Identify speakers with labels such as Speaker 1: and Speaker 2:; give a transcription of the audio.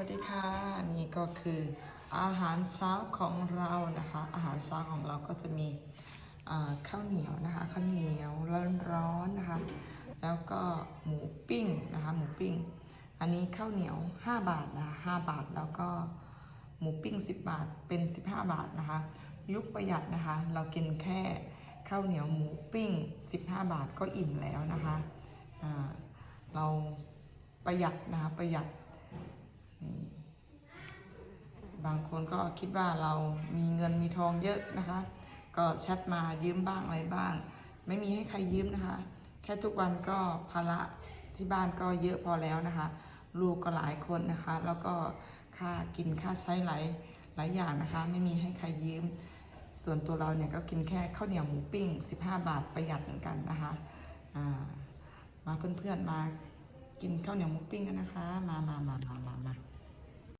Speaker 1: วัสดีค่ะ นี่ก็คืออาหารเช้าของเรานะคะ อาหารเช้าของเราก็จะมีข้าวเหนียวนะคะข้าวเหนียวร้อนๆนะคะ แล้วก็หมูปิ้งนะคะหมูปิ้ง อันนี้ข้าวเหนียว 5 บาทนะคะ5บาทแล้วก็หมูปิ้ง 10 บาทเป็น 15 บาทนะคะ ยุคประหยัดนะคะ เรากินแค่ข้าวเหนียวหมูปิ้ง 15 บาทก็อิ่มแล้วนะคะอ่าเราประหยัดนะคะประหยัด บางคนก็คิดว่าเรามีเงินมีทองเยอะนะคะ ก็แชทมายืมบ้างอะไรบ้าง ไม่มีให้ใครยืมนะคะ แค่ทุกวันก็ภาระที่บ้านก็เยอะพอแล้วนะคะ ลูกก็หลายคนนะคะ แล้วก็ค่ากินค่าใช้หลายหลายอย่างนะคะ ไม่มีให้ใครยืม ส่วนตัวเราเนี่ยก็กินแค่ข้าวเหนียวหมูปิ้ง 15 บาทประหยัดเหมือนกันนะคะมาเพื่อนๆมากินข้าวเหนียวหมูปิ้งกันนะคะ มามามา